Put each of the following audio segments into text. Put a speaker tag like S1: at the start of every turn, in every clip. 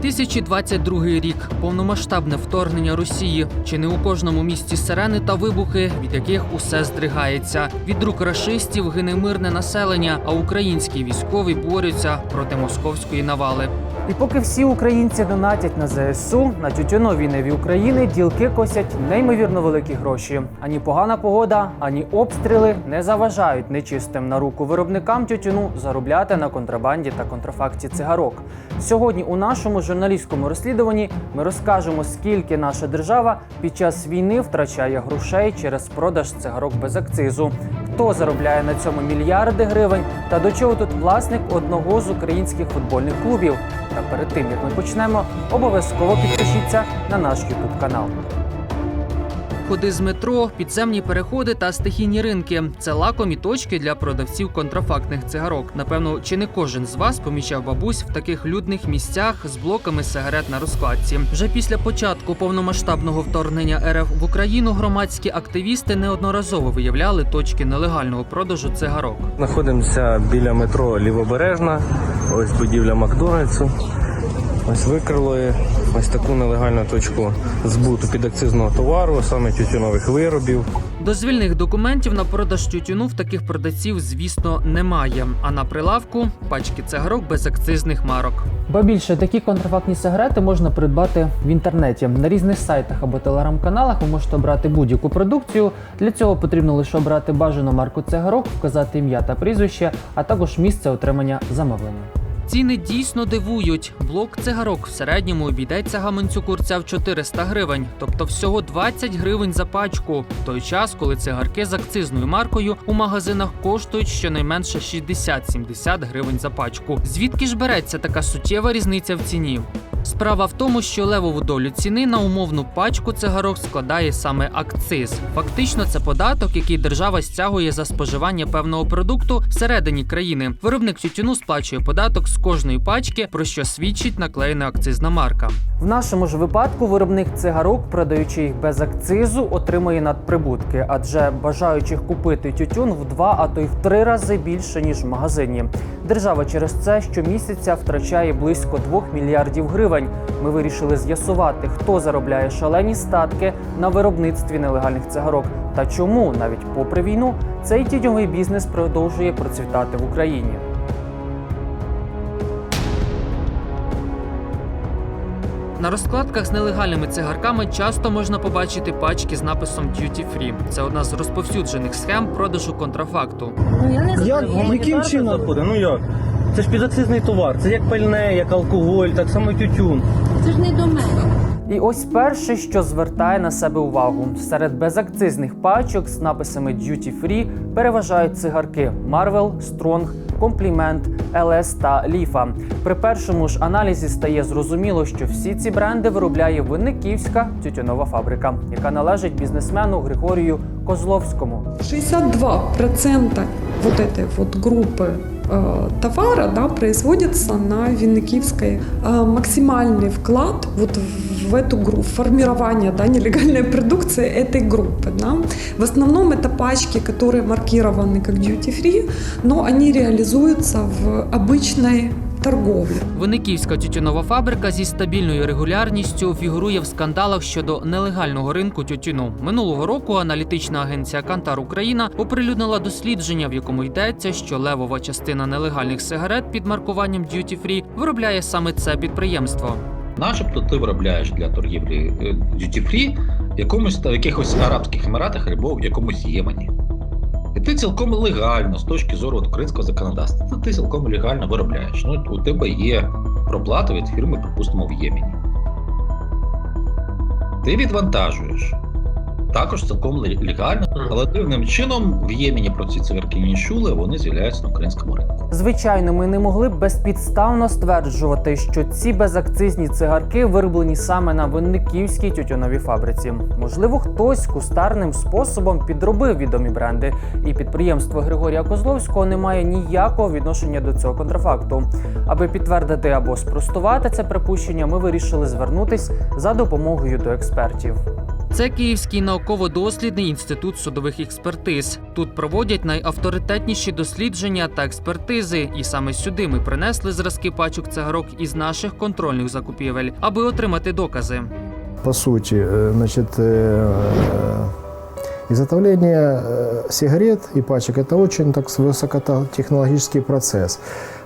S1: 2022 рік повномасштабне вторгнення Росії. Чи не у кожному місті сирени та вибухи, від яких усе здригається. Від рук рашистів гине мирне населення, а українські військові борються проти московської навали. І поки всі українці донатять на ЗСУ, на тютюновій неві України ділки косять неймовірно великі гроші. Ані погана погода, ані обстріли не заважають нечистим на руку виробникам тютюну заробляти на контрабанді та контрафакті цигарок. Сьогодні у нашому журналістському розслідуванні ми розкажемо, скільки наша держава під час війни втрачає грошей через продаж цигарок без акцизу, хто заробляє на цьому мільярди гривень, та до чого тут власник одного з українських футбольних клубів. Та перед тим як ми почнемо, обов'язково підпишіться на наш YouTube канал. Ходи з метро, підземні переходи та стихійні ринки це лакомі точки для продавців контрафактних цигарок. Напевно, чи не кожен з вас помічав бабусь в таких людних місцях з блоками сигарет на розкладці. Вже після початку повномасштабного вторгнення РФ в Україну громадські активісти неодноразово виявляли точки нелегального продажу цигарок.
S2: Знаходимося біля метро Лівобережна, ось будівля Макдональдсу. Ось викрили ось таку нелегальну точку збуту підакцизного товару, саме тютюнових виробів.
S1: Дозвільних документів на продаж тютюну в таких продавців, звісно, немає. А на прилавку пачки цигарок без акцизних марок. Ба більше такі контрафактні сигарети можна придбати в інтернеті на різних сайтах або телеграм-каналах. Ви можете обрати будь-яку продукцію. Для цього потрібно лише обрати бажану марку цигарок, вказати ім'я та прізвище, а також місце отримання замовлення. Ціни дійсно дивують. Блок цигарок в середньому обійдеться гаманцю курця в 400 гривень, тобто всього 20 гривень за пачку. В той час, коли цигарки з акцизною маркою у магазинах коштують щонайменше 60-70 гривень за пачку. Звідки ж береться така суттєва різниця в ціні? Справа в тому, що левову долю ціни на умовну пачку цигарок складає саме акциз. Фактично, це податок, який держава стягує за споживання певного продукту всередині країни. Виробник тютюну сплачує податок з кожної пачки, про що свідчить наклеєна акцизна марка. В нашому ж випадку виробник цигарок, продаючи їх без акцизу, отримує надприбутки, адже бажаючих купити тютюн в два, а то й в три рази більше ніж в магазині. Держава через це щомісяця втрачає близько 2 мільярдів гривень. Ми вирішили з'ясувати, хто заробляє шалені статки на виробництві нелегальних цигарок та чому, навіть попри війну, цей тіньовий бізнес продовжує процвітати в Україні. На розкладках з нелегальними цигарками часто можна побачити пачки з написом Duty Free. Це одна з розповсюджених схем продажу контрафакту.
S3: Ну я не знаю.
S4: Як? Яким чином? Заходить? Ну як? Це ж підакцизний товар, це як пальне, як алкоголь, так само тютюн.
S3: Це ж не до мене.
S1: І ось перше, що звертає на себе увагу: серед безакцизних пачок з написами Duty Free переважають цигарки Marvel, Strong, Compliment, ЛС та Ліфа. При першому ж аналізі стає зрозуміло, що всі ці бренди виробляє винниківська тютюнова фабрика, яка належить бізнесмену Григорію Козловському.
S5: 62% вот этой вот группы э, товара да, производится на Винникивской. Э, максимальный вклад вот в эту группу, формирование да, нелегальной продукции этой группы. Да. В основном это пачки, которые маркированы как duty free, но они реализуются в обычной торговле.
S1: Винниківська тютюнова фабрика зі стабільною регулярністю фігурує в скандалах щодо нелегального ринку тютюну. Минулого року аналітична агенція Кантар Україна оприлюднила дослідження, в якому йдеться, що левова частина нелегальних сигарет під маркуванням Duty Free виробляє саме це підприємство.
S6: Начебто ти виробляєш для торгівлі е, duty free в якомусь та в якихось Арабських Еміратах або в якомусь Ємені. І ти цілком легально з точки зору українського законодавства, ти, ти цілком легально виробляєш. Ну, у тебе є проплата від фірми, припустимо, в Ємені. Ти відвантажуєш. Також цілком ле- легально, але дивним чином в Ємені про ці цигарки не чули, вони з'являються на українському ринку.
S1: Звичайно, ми не могли б безпідставно стверджувати, що ці безакцизні цигарки вироблені саме на винниківській тютюновій фабриці. Можливо, хтось кустарним способом підробив відомі бренди, і підприємство Григорія Козловського не має ніякого відношення до цього контрафакту. Аби підтвердити або спростувати це припущення, ми вирішили звернутись за допомогою до експертів. Це Київський науково-дослідний інститут судових експертиз. Тут проводять найавторитетніші дослідження та експертизи, і саме сюди ми принесли зразки пачок цигарок із наших контрольних закупівель, аби отримати докази.
S7: По суті, э, значит, э, изготовление э, сигарет и пачек – это очень так, высокотехнологический процесс.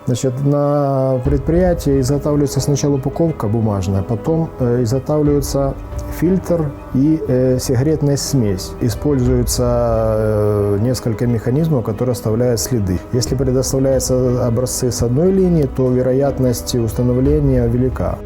S7: Значит, на предприятии изготавливается сначала упаковка бумажная, потом э, изготавливается фильтр и э, сигаретная смесь. Используется э, несколько механизмов, которые оставляют следы. Если предоставляются образцы с одной линии, то вероятность установления велика.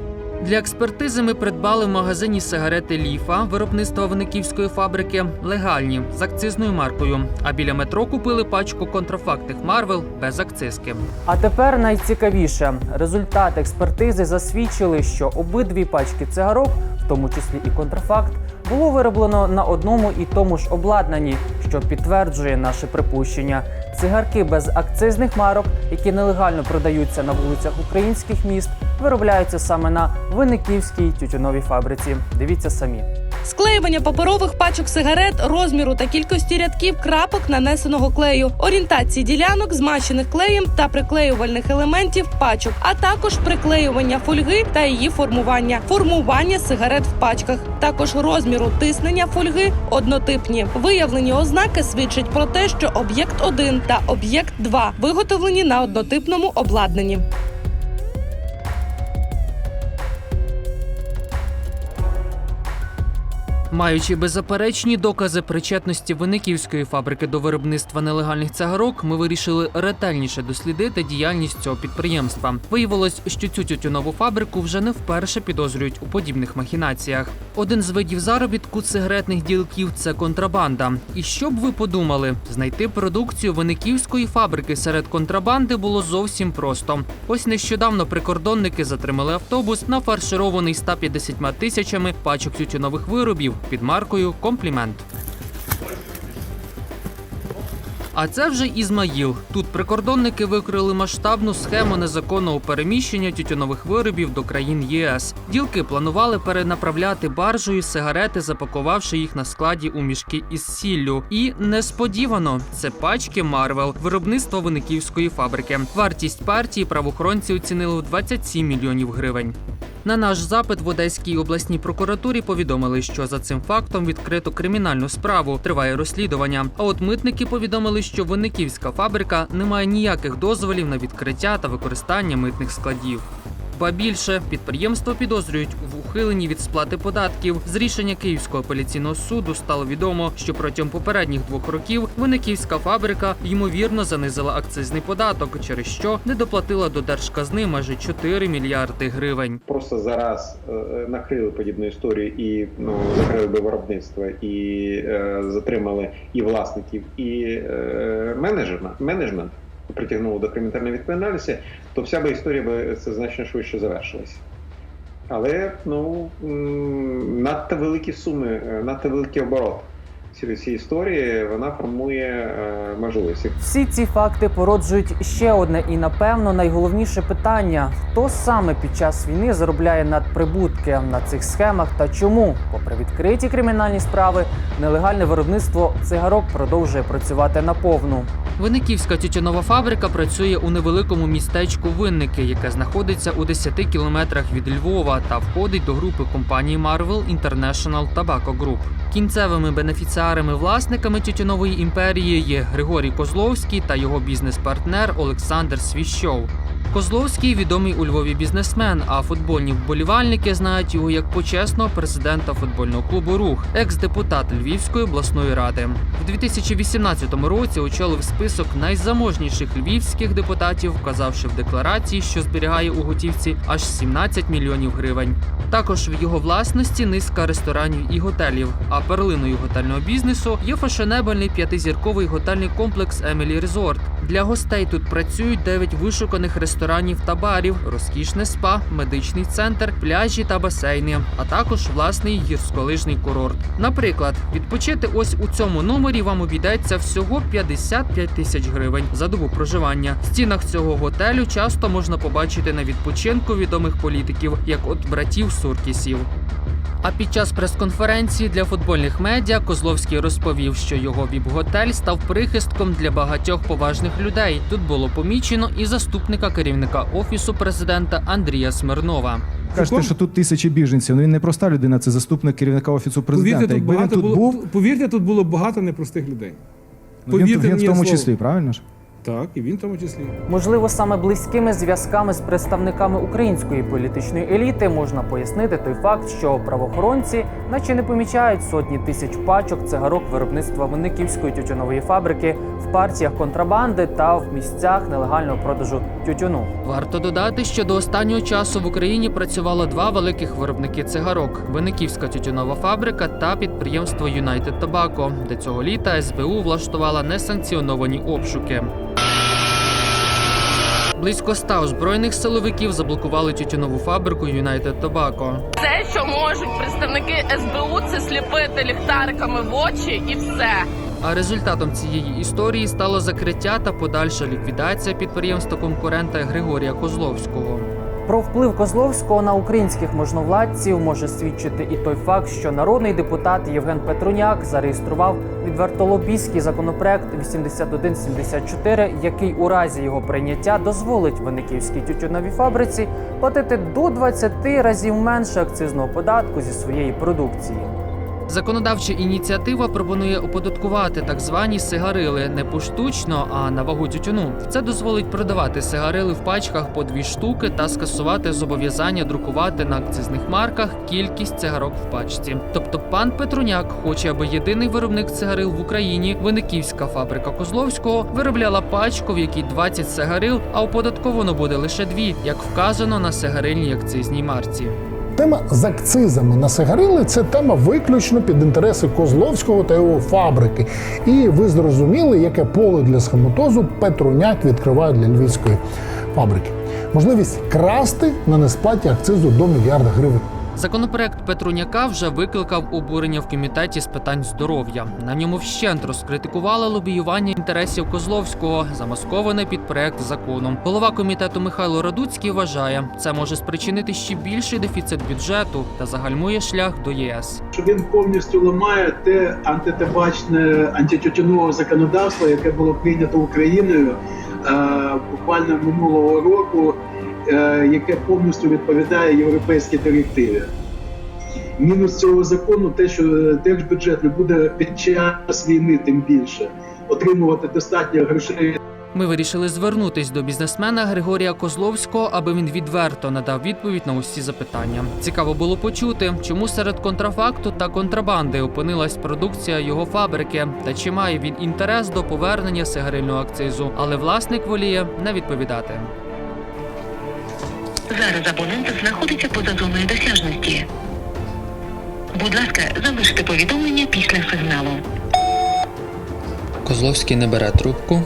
S1: Для експертизи ми придбали в магазині сигарети Ліфа виробництва виниківської фабрики легальні з акцизною маркою. А біля метро купили пачку контрафактних Марвел без акцизки. А тепер найцікавіше результати експертизи засвідчили, що обидві пачки цигарок, в тому числі і контрафакт, було вироблено на одному і тому ж обладнанні, що підтверджує наше припущення. Цигарки без акцизних марок, які нелегально продаються на вулицях українських міст, виробляються саме на виниківській тютюновій фабриці. Дивіться самі.
S8: Склеювання паперових пачок сигарет, розміру та кількості рядків крапок нанесеного клею, орієнтації ділянок, змащених клеєм та приклеювальних елементів пачок, а також приклеювання фольги та її формування, формування сигарет в пачках, також розміру тиснення фольги однотипні. Виявлені ознаки свідчать про те, що об'єкт 1 та об'єкт 2 виготовлені на однотипному обладнанні.
S1: Маючи беззаперечні докази причетності виниківської фабрики до виробництва нелегальних цигарок, ми вирішили ретельніше дослідити діяльність цього підприємства. Виявилось, що цю тютюнову фабрику вже не вперше підозрюють у подібних махінаціях. Один з видів заробітку сигаретних ділків це контрабанда. І що б ви подумали, знайти продукцію виниківської фабрики серед контрабанди було зовсім просто. Ось нещодавно прикордонники затримали автобус, нафарширований 150 тисячами пачок тютюнових виробів під маркою Комплімент. А це вже Ізмаїл. Тут прикордонники викрили масштабну схему незаконного переміщення тютюнових виробів до країн ЄС. Ділки планували перенаправляти баржею сигарети, запакувавши їх на складі у мішки із сіллю. І несподівано це пачки Марвел, виробництво виниківської фабрики. Вартість партії правоохоронці оцінили в 27 мільйонів гривень. На наш запит в Одеській обласній прокуратурі повідомили, що за цим фактом відкрито кримінальну справу. Триває розслідування. А от митники повідомили, що виниківська фабрика не має ніяких дозволів на відкриття та використання митних складів. Ба більше підприємство підозрюють в ухиленні від сплати податків. З рішення Київського апеляційного суду стало відомо, що протягом попередніх двох років виниківська фабрика ймовірно занизила акцизний податок, через що не доплатила до держказни майже 4 мільярди гривень.
S9: просто зараз е, накрили подібну історію і ну закрили би виробництво, і е, затримали і власників, і е, менеджера, менеджмент притягнули до кримінальної відповідальності, то вся би історія би це значно швидше завершилася. Але ну надто великі суми, е, надто великий оборот цієї історії, вона формує е, можливості.
S1: Всі ці факти породжують ще одне і напевно найголовніше питання: хто саме під час війни заробляє надприбутки на цих схемах та чому, попри відкриті кримінальні справи, нелегальне виробництво цигарок продовжує працювати наповну. Винниківська тютюнова фабрика працює у невеликому містечку Винники, яке знаходиться у 10 кілометрах від Львова та входить до групи компанії Marvel International Tobacco Group. Кінцевими бенефіціарами власниками тютюнової імперії є Григорій Козловський та його бізнес-партнер Олександр Свіщов. Козловський відомий у Львові бізнесмен, а футбольні вболівальники знають його як почесного президента футбольного клубу Рух, екс-депутат Львівської обласної ради. В 2018 році очолив список найзаможніших львівських депутатів, вказавши в декларації, що зберігає у готівці аж 17 мільйонів гривень. Також в його власності низка ресторанів і готелів. А перлиною готельного бізнесу є фешенебельний п'ятизірковий готельний комплекс Емілі Резорт. Для гостей тут працюють 9 вишуканих ресторанів та барів, розкішне спа, медичний центр, пляжі та басейни, а також власний гірськолижний курорт. Наприклад, відпочити ось у цьому номері вам обійдеться всього 55 тисяч гривень за добу проживання. В стінах цього готелю часто можна побачити на відпочинку відомих політиків, як от братів Суркісів. А під час прес-конференції для футбольних медіа Козловський розповів, що його віп-готель став прихистком для багатьох поважних людей. Тут було помічено і заступника керівника офісу президента Андрія Смирнова.
S10: Кажете, що тут тисячі біженців. Ну він не проста людина, це заступник керівника офісу президента.
S11: Повірте, тут
S10: Якби він тут
S11: було,
S10: був,
S11: повірте, тут було багато непростих людей.
S10: ну, він, він в тому
S11: слово.
S10: числі, правильно ж?
S11: Так, і він в тому числі.
S1: Можливо, саме близькими зв'язками з представниками української політичної еліти можна пояснити той факт, що правоохоронці, наче не помічають сотні тисяч пачок цигарок виробництва Винниківської тютюнової фабрики в партіях контрабанди та в місцях нелегального продажу тютюну. Варто додати, що до останнього часу в Україні працювало два великих виробники цигарок: Винниківська тютюнова фабрика та підприємство United Tobacco, де цього літа СБУ влаштувала несанкціоновані обшуки. Близько ста озброєних силовиків заблокували тютюнову фабрику United Tobacco.
S8: Все, що можуть представники СБУ, це сліпити ліхтариками в очі і все.
S1: А результатом цієї історії стало закриття та подальша ліквідація підприємства конкурента Григорія Козловського. Про вплив Козловського на українських можновладців може свідчити і той факт, що народний депутат Євген Петруняк зареєстрував відверто лобійський законопроект 8174, який у разі його прийняття дозволить виниківській тютюновій фабриці платити до 20 разів менше акцизного податку зі своєї продукції. Законодавча ініціатива пропонує оподаткувати так звані сигарили не поштучно, а на вагу тютюну. Це дозволить продавати сигарили в пачках по дві штуки та скасувати зобов'язання друкувати на акцизних марках кількість цигарок в пачці. Тобто, пан Петруняк хоче, аби єдиний виробник цигарил в Україні, виниківська фабрика Козловського, виробляла пачку, в якій 20 сигарил, а оподатковано буде лише дві, як вказано на сигарильній акцизній марці.
S12: Тема з акцизами на сигарили це тема виключно під інтереси Козловського та його фабрики. І ви зрозуміли, яке поле для схематозу Петруняк відкриває для львівської фабрики. Можливість красти на несплаті акцизу до мільярда гривень.
S1: Законопроект Петруняка вже викликав обурення в комітеті з питань здоров'я. На ньому вщент розкритикували лобіювання інтересів Козловського, замасковане під проект закону. Голова комітету Михайло Радуцький вважає, це може спричинити ще більший дефіцит бюджету та загальмує шлях до ЄС.
S13: що він повністю ламає те антитабачне антитютюнове законодавство, яке було прийнято Україною е, буквально минулого року, яке повністю відповідає європейській директиві. Мінус цього закону те, що держбюджет не буде під час війни, тим більше отримувати достатньо грошей
S1: Ми вирішили звернутись до бізнесмена Григорія Козловського, аби він відверто надав відповідь на усі запитання. Цікаво було почути, чому серед контрафакту та контрабанди опинилась продукція його фабрики, та чи має він інтерес до повернення сигарильного акцизу. Але власник воліє не відповідати.
S14: Зараз абонент знаходиться поза зоною досяжності. Будь ласка, залиште повідомлення після сигналу.
S1: Козловський не бере трубку.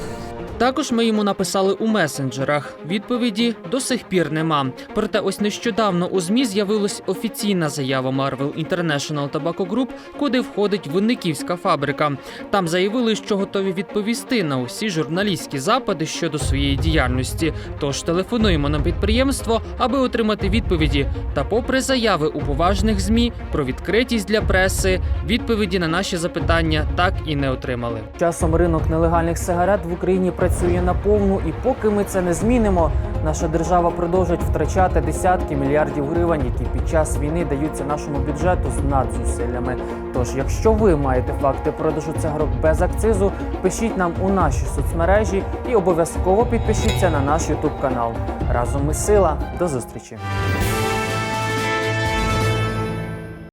S1: Також ми йому написали у месенджерах. Відповіді до сих пір нема. Проте ось нещодавно у ЗМІ з'явилась офіційна заява Marvel International Tobacco Group, куди входить винниківська фабрика. Там заявили, що готові відповісти на усі журналістські запити щодо своєї діяльності. Тож телефонуємо на підприємство, аби отримати відповіді. Та, попри заяви у поважних ЗМІ про відкритість для преси, відповіді на наші запитання так і не отримали. Часом ринок нелегальних сигарет в Україні працює на повну, і поки ми це не змінимо, наша держава продовжить втрачати десятки мільярдів гривень, які під час війни даються нашому бюджету з надзусиллями. Тож, якщо ви маєте факти продажу цигарок без акцизу, пишіть нам у наші соцмережі і обов'язково підпишіться на наш Ютуб канал. Разом ми сила. До зустрічі!